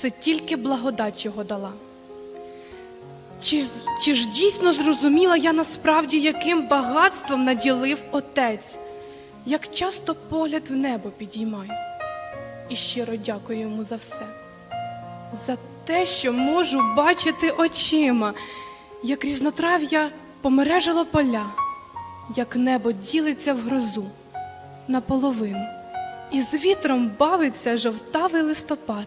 це тільки благодать його дала. Чи, чи ж дійсно зрозуміла я насправді, яким багатством наділив Отець, як часто погляд в небо підіймаю, і щиро дякую йому за все, за те, що можу бачити очима, як різнотрав'я помережило поля, як небо ділиться в грозу наполовину, і з вітром бавиться жовтавий листопад,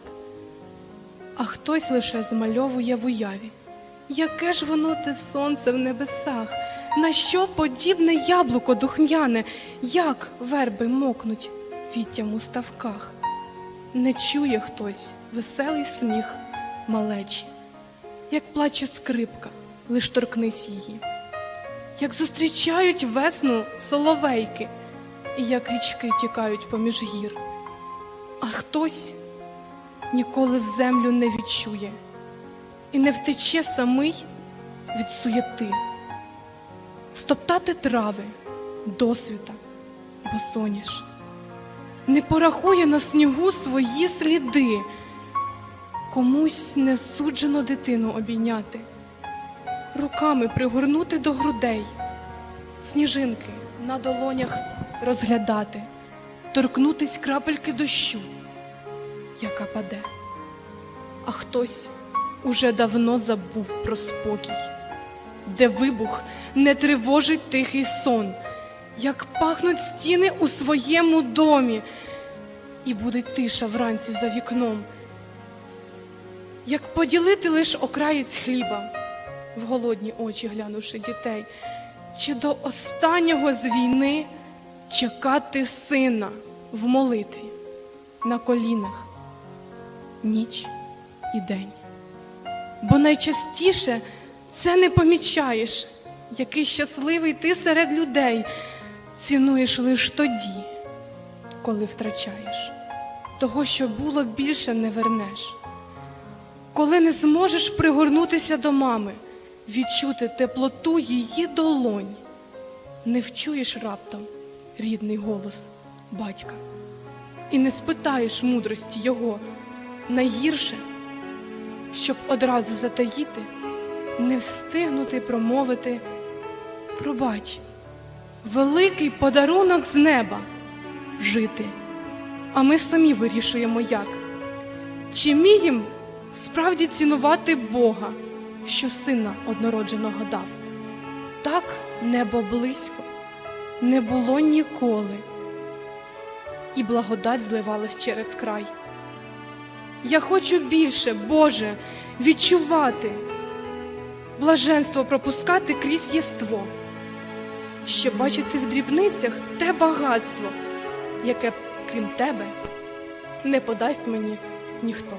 а хтось лише змальовує в уяві. Яке ж воно те сонце в небесах, на що подібне яблуко духм'яне, як верби мокнуть віттям у ставках. Не чує хтось веселий сміх малечі, як плаче скрипка, лиш торкнись її, як зустрічають весну соловейки, і як річки тікають поміж гір. А хтось ніколи землю не відчує. І не втече самий від суєти, стоптати трави, досвіта, босоніж, не порахує на снігу свої сліди, комусь не суджено дитину обійняти, руками пригорнути до грудей, сніжинки на долонях розглядати, торкнутись крапельки дощу, яка паде, а хтось уже давно забув про спокій, де вибух не тривожить тихий сон, як пахнуть стіни у своєму домі, і буде тиша вранці за вікном, як поділити лиш окраєць хліба, в голодні очі глянувши дітей, чи до останнього з війни чекати сина в молитві на колінах ніч і день бо найчастіше це не помічаєш, який щасливий ти серед людей, цінуєш лиш тоді, коли втрачаєш. Того, що було більше не вернеш. Коли не зможеш пригорнутися до мами, відчути теплоту її долонь, не вчуєш раптом рідний голос батька і не спитаєш мудрості його найгірше щоб одразу затаїти, не встигнути промовити пробач, великий подарунок з неба жити, а ми самі вирішуємо як. Чи вмієм справді цінувати Бога, що сина однородженого дав? Так небо близько не було ніколи, і благодать зливалась через край. Я хочу більше, Боже, відчувати, блаженство пропускати крізь єство, ще бачити в дрібницях те багатство, яке, крім тебе, не подасть мені ніхто.